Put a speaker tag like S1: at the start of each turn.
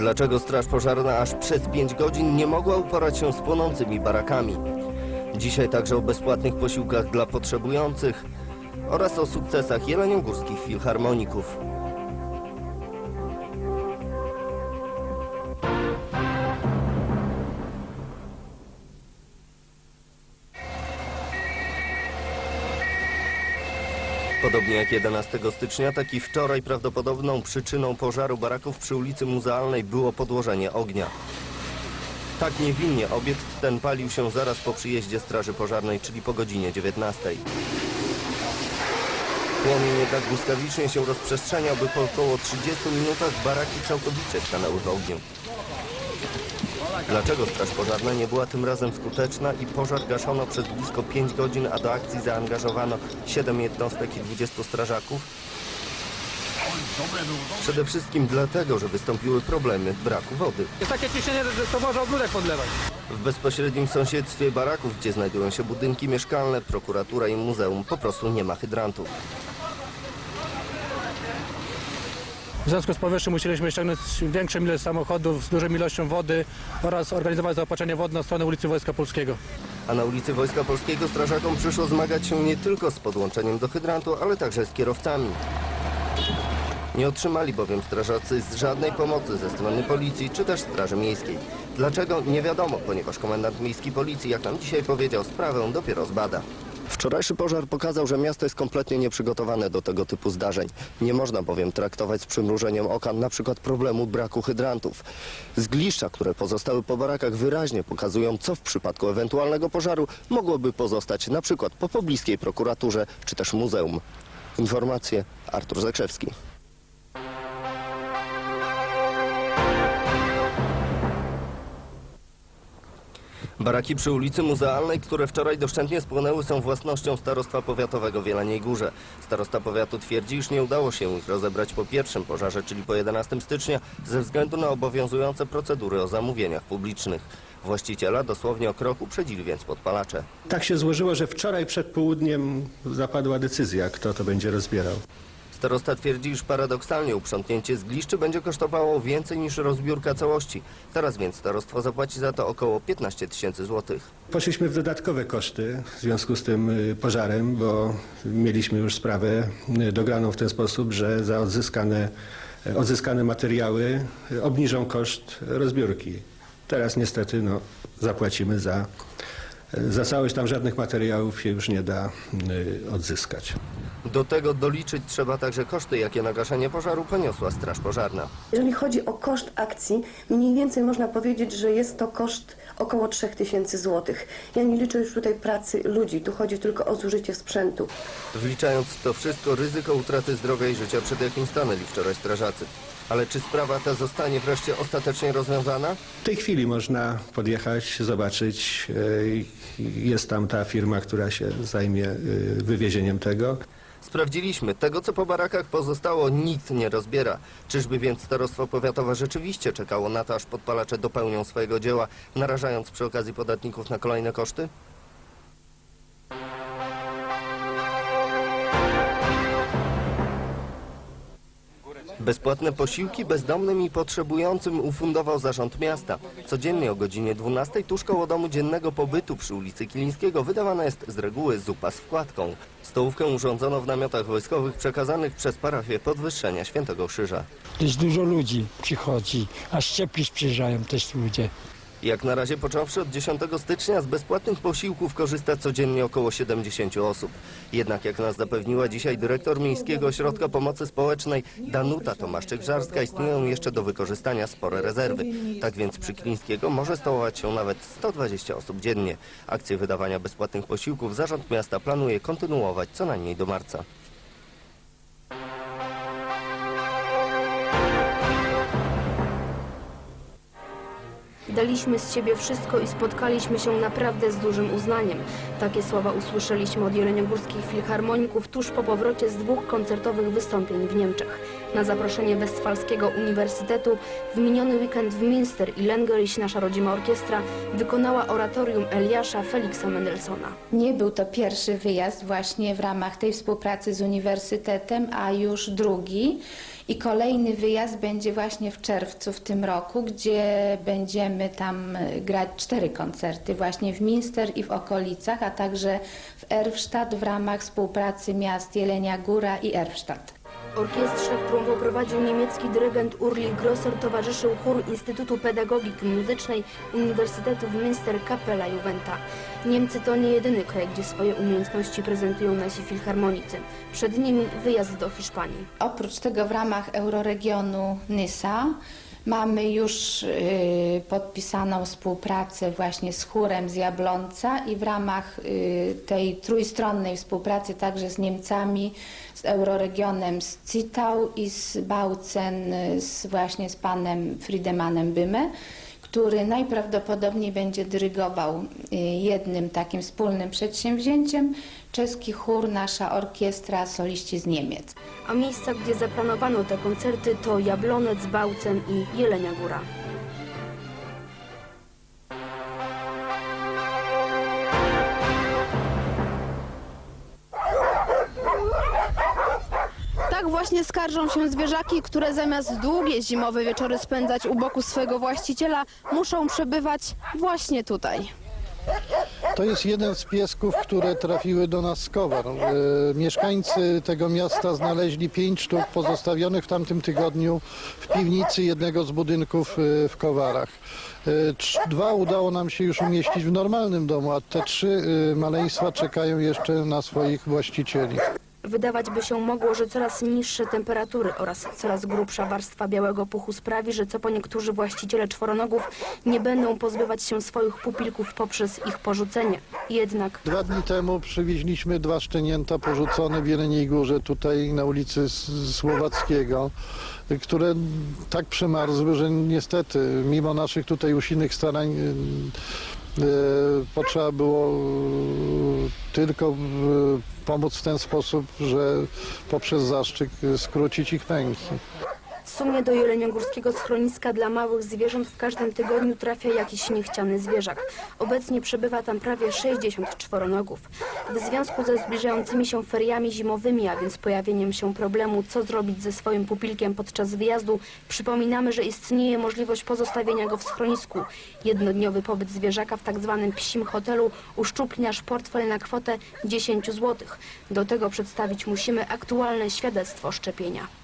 S1: Dlaczego Straż Pożarna aż przez 5 godzin nie mogła uporać się z płonącymi barakami? Dzisiaj także o bezpłatnych posiłkach dla potrzebujących oraz o sukcesach jeleniogórskich filharmoników. Podobnie jak 11 stycznia, tak i wczoraj prawdopodobną przyczyną pożaru baraków przy ulicy Muzealnej było podłożenie ognia. Tak niewinnie obiekt ten palił się zaraz po przyjeździe Straży Pożarnej, czyli po godzinie 19. Płomień jednak błyskawicznie się rozprzestrzeniał, by po około 30 minutach baraki całkowicie stanęły w ogniu. Dlaczego Straż Pożarna nie była tym razem skuteczna i pożar gaszono przez blisko 5 godzin, a do akcji zaangażowano 7 jednostek i 20 strażaków? Przede wszystkim dlatego, że wystąpiły problemy braku wody.
S2: Jest takie ciśnienie, że to może ogródek podlewać.
S1: W bezpośrednim sąsiedztwie baraków, gdzie znajdują się budynki mieszkalne, prokuratura i muzeum, po prostu nie ma hydrantów.
S2: W związku z powyższym musieliśmy ściągnąć większą ilość samochodów z dużą ilością wody oraz organizować zaopatrzenie wodne na stronę ulicy Wojska Polskiego.
S1: A na ulicy Wojska Polskiego strażakom przyszło zmagać się nie tylko z podłączeniem do hydrantu, ale także z kierowcami. Nie otrzymali bowiem strażacy z żadnej pomocy ze strony policji czy też Straży Miejskiej. Dlaczego? Nie wiadomo, ponieważ komendant miejski policji, jak nam dzisiaj powiedział, sprawę dopiero zbada. Wczorajszy pożar pokazał, że miasto jest kompletnie nieprzygotowane do tego typu zdarzeń. Nie można bowiem traktować z przymrużeniem oka na przykład problemu braku hydrantów. Zgliszcza, które pozostały po barakach wyraźnie pokazują, co w przypadku ewentualnego pożaru mogłoby pozostać na przykład po pobliskiej prokuraturze czy też muzeum. Informacje Artur Zakrzewski. Baraki przy ulicy Muzealnej, które wczoraj doszczętnie spłonęły, są własnością Starostwa Powiatowego w Jeleniej Górze. Starosta powiatu twierdzi, iż nie udało się ich rozebrać po pierwszym pożarze, czyli po 11 stycznia, ze względu na obowiązujące procedury o zamówieniach publicznych. Właściciela dosłownie o krok uprzedzili więc podpalacze.
S3: Tak się złożyło, że wczoraj przed południem zapadła decyzja, kto to będzie rozbierał.
S1: Starosta twierdzi, iż paradoksalnie uprzątnięcie zgliszczy będzie kosztowało więcej niż rozbiórka całości. Teraz więc starostwo zapłaci za to około 15 tysięcy złotych.
S3: Poszliśmy w dodatkowe koszty w związku z tym y, pożarem, bo mieliśmy już sprawę y, dograną w ten sposób, że za odzyskane, y, odzyskane materiały obniżą koszt rozbiórki. Teraz niestety no, zapłacimy za, za całość, tam żadnych materiałów się już nie da odzyskać.
S1: Do tego doliczyć trzeba także koszty, jakie na gaszenie pożaru poniosła Straż Pożarna.
S4: Jeżeli chodzi o koszt akcji, mniej więcej można powiedzieć, że jest to koszt około 3000 zł. Ja nie liczę już tutaj pracy ludzi, tu chodzi tylko o zużycie sprzętu.
S1: Wliczając to wszystko, ryzyko utraty zdrowia i życia, przed jakim stanęli wczoraj strażacy. Ale czy sprawa ta zostanie wreszcie ostatecznie rozwiązana?
S3: W tej chwili można podjechać, zobaczyć. y, Jest tam ta firma, która się zajmie y, wywiezieniem tego.
S1: Sprawdziliśmy. Tego, co po barakach pozostało, nikt nie rozbiera. Czyżby więc starostwo powiatowe rzeczywiście czekało na to, aż podpalacze dopełnią swojego dzieła, narażając przy okazji podatników na kolejne koszty? Bezpłatne posiłki bezdomnym i potrzebującym ufundował zarząd miasta. Codziennie o godzinie 12 tuż koło domu dziennego pobytu przy ulicy Kilińskiego wydawana jest z reguły zupa z wkładką. Stołówkę urządzono w namiotach wojskowych przekazanych przez parafię podwyższenia Świętego Krzyża.
S5: Też dużo ludzi przychodzi, a szczepić przyjeżdżają też ludzie.
S1: Jak na razie począwszy od 10 stycznia z bezpłatnych posiłków korzysta codziennie około 70 osób. Jednak jak nas zapewniła dzisiaj dyrektor Miejskiego Ośrodka Pomocy Społecznej Danuta Tomaszczyk-Żarska istnieją jeszcze do wykorzystania spore rezerwy. Tak więc przy Klińskiego może stołować się nawet 120 osób dziennie. Akcję wydawania bezpłatnych posiłków Zarząd Miasta planuje kontynuować co najmniej do marca.
S6: Daliśmy z siebie wszystko i spotkaliśmy się naprawdę z dużym uznaniem. Takie słowa usłyszeliśmy od jeleniogórskich filharmoników tuż po powrocie z dwóch koncertowych wystąpień w Niemczech. Na zaproszenie Westfalskiego Uniwersytetu w miniony weekend w Münster i Lengeryś nasza rodzima orkiestra wykonała oratorium Eliasza Feliksa Mendelssohna.
S7: Nie był to pierwszy wyjazd właśnie w ramach tej współpracy z uniwersytetem, a już drugi. I kolejny wyjazd będzie właśnie w czerwcu w tym roku, gdzie będziemy tam e, grać cztery koncerty właśnie w Minster i w okolicach, a także w Erfstadt w ramach współpracy miast Jelenia Góra i Erfstadt.
S6: Orkiestrze, którą poprowadził niemiecki dyrygent Urli Grosser, towarzyszył chór Instytutu Pedagogiki Muzycznej Uniwersytetu w Münster Kapela Juventa. Niemcy to nie jedyny kraj, gdzie swoje umiejętności prezentują nasi filharmonicy. Przed nimi wyjazd do Hiszpanii.
S7: Oprócz tego w ramach euroregionu Nysa mamy już y, podpisaną współpracę właśnie z chórem z Jablonca i w ramach y, tej trójstronnej współpracy także z Niemcami, z euroregionem z Zittau i z Bautzen y, z, właśnie z panem Friedemanem Byme który najprawdopodobniej będzie dyrygował y, jednym takim wspólnym przedsięwzięciem czeski chór, nasza orkiestra, soliści z Niemiec.
S6: A miejsca, gdzie zaplanowano te koncerty to Jablonec, Bałcen i Jelenia Góra.
S8: Właśnie skarżą się zwierzaki, które zamiast długie zimowe wieczory spędzać u boku swojego właściciela, muszą przebywać właśnie tutaj.
S9: To jest jeden z piesków, które trafiły do nas z Kowar. E, mieszkańcy tego miasta znaleźli pięć sztuk pozostawionych w tamtym tygodniu w piwnicy jednego z budynków e, w Kowarach. E, Dwa udało nam się już umieścić w normalnym domu, a te trzy e, maleństwa czekają jeszcze na swoich właścicieli.
S6: Wydawać by się mogło, że coraz niższe temperatury oraz coraz grubsza warstwa białego puchu sprawi, że co po niektórzy właściciele czworonogów nie będą pozbywać się swoich pupilków poprzez ich porzucenie. Jednak
S9: Dwa dni temu przywieźliśmy dwa szczenięta porzucone w Jeleniej Górze, tutaj na ulicy Słowackiego, które tak przemarzły, że niestety, mimo naszych tutaj usilnych starań, e, e, potrzeba było tylko pomóc w ten sposób, że poprzez zaszczyk e, skrócić ich męki.
S6: Sumie do jeleniogórskiego schroniska dla małych zwierząt w każdym tygodniu trafia jakiś niechciany zwierzak. Obecnie przebywa tam prawie 60 czworonogów. W związku ze zbliżającymi się feriami zimowymi, a więc pojawieniem się problemu, co zrobić ze swoim pupilkiem podczas wyjazdu, przypominamy, że istnieje możliwość pozostawienia go w schronisku. Jednodniowy pobyt zwierzaka w tak zwanym psim hotelu uszczupli nasz portfel na kwotę 10 zł. Do tego przedstawić musimy aktualne świadectwo szczepienia.